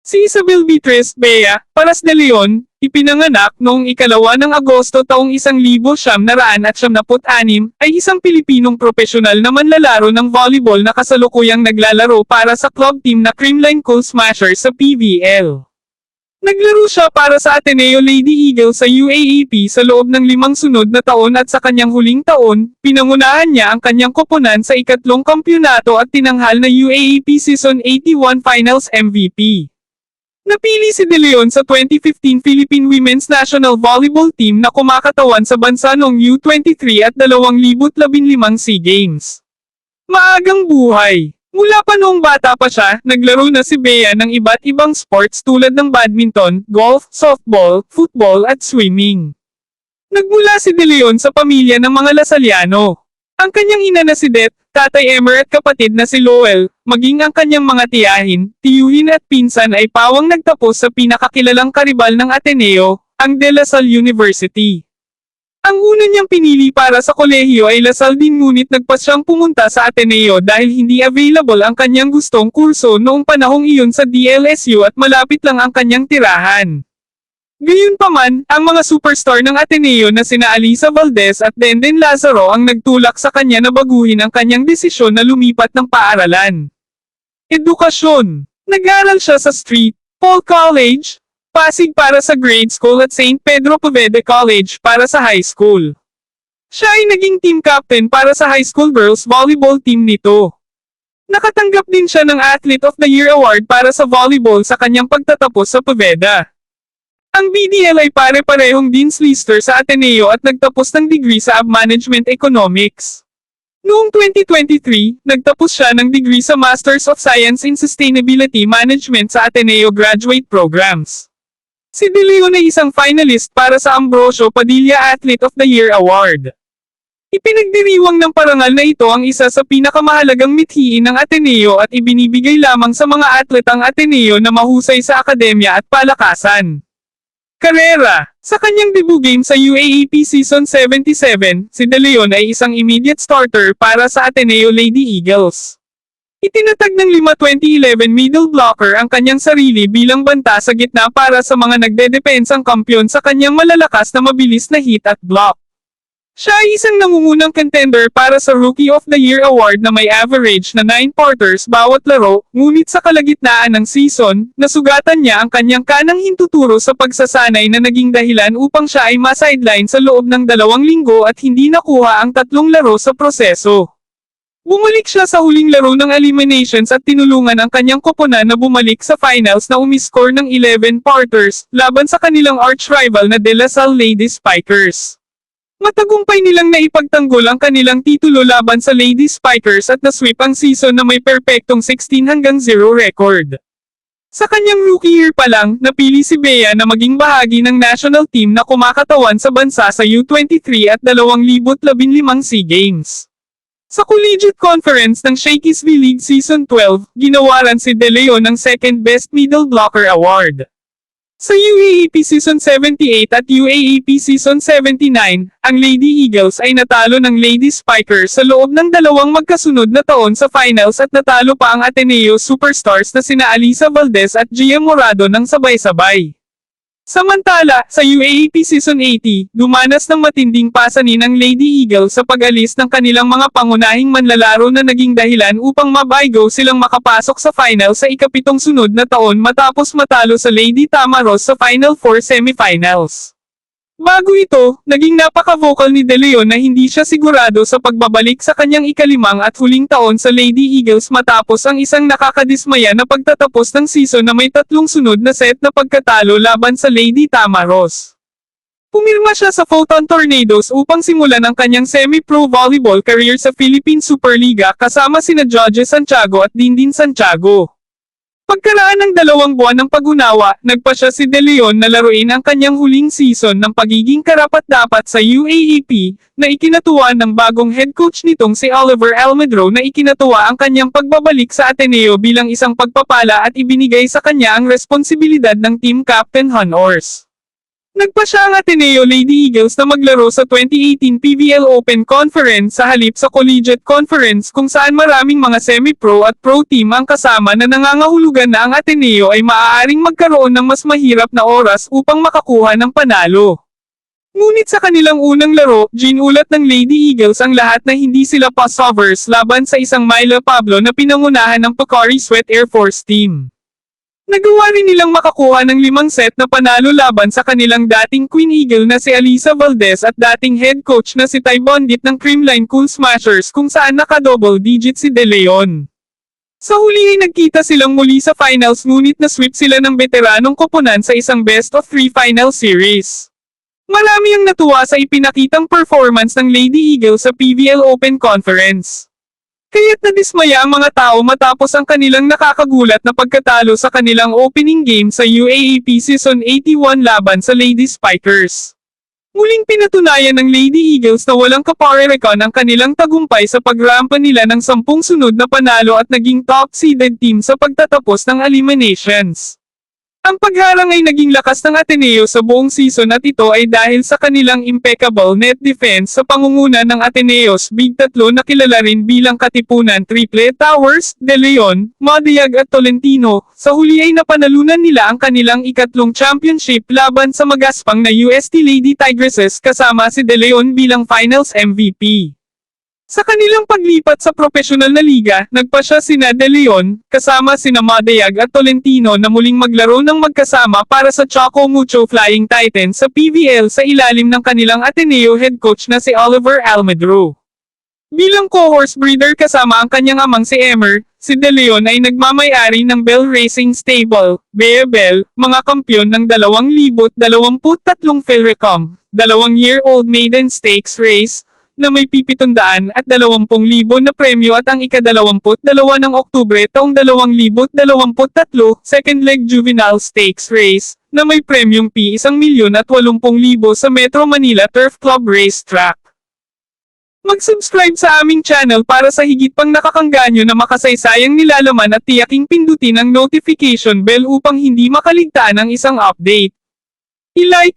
Si Isabel Beatriz Bea, Paras de Leon, ipinanganak noong ikalawa ng Agosto taong 1976 ay isang Pilipinong profesional na manlalaro ng volleyball na kasalukuyang naglalaro para sa club team na Creamline Coal Smashers sa PVL. Naglaro siya para sa Ateneo Lady Eagle sa UAAP sa loob ng limang sunod na taon at sa kanyang huling taon, pinangunahan niya ang kanyang koponan sa ikatlong kampyonato at tinanghal na UAAP Season 81 Finals MVP. Napili si De Leon sa 2015 Philippine Women's National Volleyball Team na kumakatawan sa bansa noong U23 at 2015 SEA Games. Maagang buhay. Mula pa noong bata pa siya, naglaro na si Bea ng iba't ibang sports tulad ng badminton, golf, softball, football at swimming. Nagmula si De Leon sa pamilya ng mga Lasaliano. Ang kanyang ina na si Det, tatay Emer at kapatid na si Lowell, maging ang kanyang mga tiyahin, tiyuhin at pinsan ay pawang nagtapos sa pinakakilalang karibal ng Ateneo, ang De La Salle University. Ang una niyang pinili para sa kolehiyo ay Lasal din ngunit nagpas siyang pumunta sa Ateneo dahil hindi available ang kanyang gustong kurso noong panahong iyon sa DLSU at malapit lang ang kanyang tirahan. Gayunpaman, ang mga superstar ng Ateneo na sina Alisa Valdez at Denden Lazaro ang nagtulak sa kanya na baguhin ang kanyang desisyon na lumipat ng paaralan. Edukasyon Nag-aral siya sa Street, Paul College, Pasig para sa grade school at St. Pedro Povede College para sa high school. Siya ay naging team captain para sa high school girls volleyball team nito. Nakatanggap din siya ng Athlete of the Year Award para sa volleyball sa kanyang pagtatapos sa Poveda. Ang BDL ay pare-parehong Dean's Lister sa Ateneo at nagtapos ng degree sa Ab Management Economics. Noong 2023, nagtapos siya ng degree sa Masters of Science in Sustainability Management sa Ateneo Graduate Programs. Si De Leon ay isang finalist para sa Ambrosio Padilla Athlete of the Year Award. Ipinagdiriwang ng parangal na ito ang isa sa pinakamahalagang mithiin ng Ateneo at ibinibigay lamang sa mga atletang Ateneo na mahusay sa akademya at palakasan. Karera Sa kanyang debut game sa UAAP Season 77, si De Leon ay isang immediate starter para sa Ateneo Lady Eagles. Itinatag ng 5-2011 middle blocker ang kanyang sarili bilang banta sa gitna para sa mga nagdedepensang kampyon sa kanyang malalakas na mabilis na hit at block. Siya ay isang nangungunang contender para sa Rookie of the Year award na may average na 9 quarters bawat laro, ngunit sa kalagitnaan ng season, nasugatan niya ang kanyang kanang hintuturo sa pagsasanay na naging dahilan upang siya ay ma-sideline sa loob ng dalawang linggo at hindi nakuha ang tatlong laro sa proseso. Bumalik siya sa huling laro ng eliminations at tinulungan ang kanyang koponan na bumalik sa finals na umiscore ng 11 parters, laban sa kanilang arch-rival na De La Salle Lady Spikers. Matagumpay nilang naipagtanggol ang kanilang titulo laban sa Lady Spikers at nasweep ang season na may perpektong 16 hanggang 0 record. Sa kanyang rookie year pa lang, napili si Bea na maging bahagi ng national team na kumakatawan sa bansa sa U23 at 2015 SEA Games. Sa Collegiate Conference ng Shakey's V-League Season 12, ginawaran si De Leon ng Second Best Middle Blocker Award. Sa UAAP Season 78 at UAAP Season 79, ang Lady Eagles ay natalo ng Lady Spikers sa loob ng dalawang magkasunod na taon sa finals at natalo pa ang Ateneo Superstars na sina Alisa Valdez at Gia Morado ng sabay-sabay. Samantala, sa UAAP Season 80, dumanas ng matinding pasanin ang Lady Eagle sa pag-alis ng kanilang mga pangunahing manlalaro na naging dahilan upang mabaigo silang makapasok sa final sa ikapitong sunod na taon matapos matalo sa Lady Tamaros sa Final Four semifinals. Bago ito, naging napaka-vocal ni De Leon na hindi siya sigurado sa pagbabalik sa kanyang ikalimang at huling taon sa Lady Eagles matapos ang isang nakakadismaya na pagtatapos ng season na may tatlong sunod na set na pagkatalo laban sa Lady Tamaros. Pumirma siya sa Photon Tornadoes upang simulan ang kanyang semi-pro volleyball career sa Philippine Superliga kasama sina Judge Santiago at Dindin Santiago. Pagkaraan ng dalawang buwan ng pag-unawa, nagpa siya si De Leon na laruin ang kanyang huling season ng pagiging karapat-dapat sa UAAP, na ikinatuwa ng bagong head coach nitong si Oliver Almedro na ikinatuwa ang kanyang pagbabalik sa Ateneo bilang isang pagpapala at ibinigay sa kanya ang responsibilidad ng team captain honors. Nagpa siya ang Ateneo Lady Eagles na maglaro sa 2018 PVL Open Conference sa halip sa Collegiate Conference kung saan maraming mga semi-pro at pro team ang kasama na nangangahulugan na ang Ateneo ay maaaring magkaroon ng mas mahirap na oras upang makakuha ng panalo. Ngunit sa kanilang unang laro, ginulat ng Lady Eagles ang lahat na hindi sila passovers laban sa isang Milo Pablo na pinangunahan ng Pocari Sweat Air Force Team. Nagawa rin nilang makakuha ng limang set na panalo laban sa kanilang dating Queen Eagle na si Alisa Valdez at dating head coach na si Ty Bondit ng Creamline Cool Smashers kung saan naka-double digit si De Leon. Sa huli ay nagkita silang muli sa finals ngunit na-sweep sila ng veteranong koponan sa isang best of three final series. Marami ang natuwa sa ipinakitang performance ng Lady Eagle sa PVL Open Conference. Kaya't nadismaya ang mga tao matapos ang kanilang nakakagulat na pagkatalo sa kanilang opening game sa UAAP Season 81 laban sa Lady Spikers. Muling pinatunayan ng Lady Eagles na walang kaparerekon ang kanilang tagumpay sa pagrampa nila ng sampung sunod na panalo at naging top-seeded team sa pagtatapos ng eliminations. Ang pagharang ay naging lakas ng Ateneo sa buong season at ito ay dahil sa kanilang impeccable net defense sa pangunguna ng Ateneos Big Tatlo na kilala rin bilang Katipunan Triple Towers, De Leon, Madiag at Tolentino. Sa huli ay napanalunan nila ang kanilang ikatlong championship laban sa magaspang na UST Lady Tigresses kasama si De Leon bilang finals MVP. Sa kanilang paglipat sa profesional na liga, nagpa siya sina De Leon, kasama sina Madayag at Tolentino na muling maglaro ng magkasama para sa Choco Mucho Flying Titans sa PVL sa ilalim ng kanilang Ateneo head coach na si Oliver Almedro. Bilang co-horse breeder kasama ang kanyang amang si Emer, si De Leon ay nagmamayari ng Bell Racing Stable, Bea Bell, mga kampyon ng 2023 Philrecom, dalawang year-old maiden stakes race, na may pipitundaan at 20,000 na premyo at ang ika-22 ng Oktubre taong 2023 second leg juvenile stakes race na may premyong P 1 milyon at 80,000 sa Metro Manila Turf Club Racetrack. Mag-subscribe sa aming channel para sa higit pang nakakangganyo na makasaysayang nilalaman at tiyaking pindutin ang notification bell upang hindi makaligtaan ang isang update. I-like,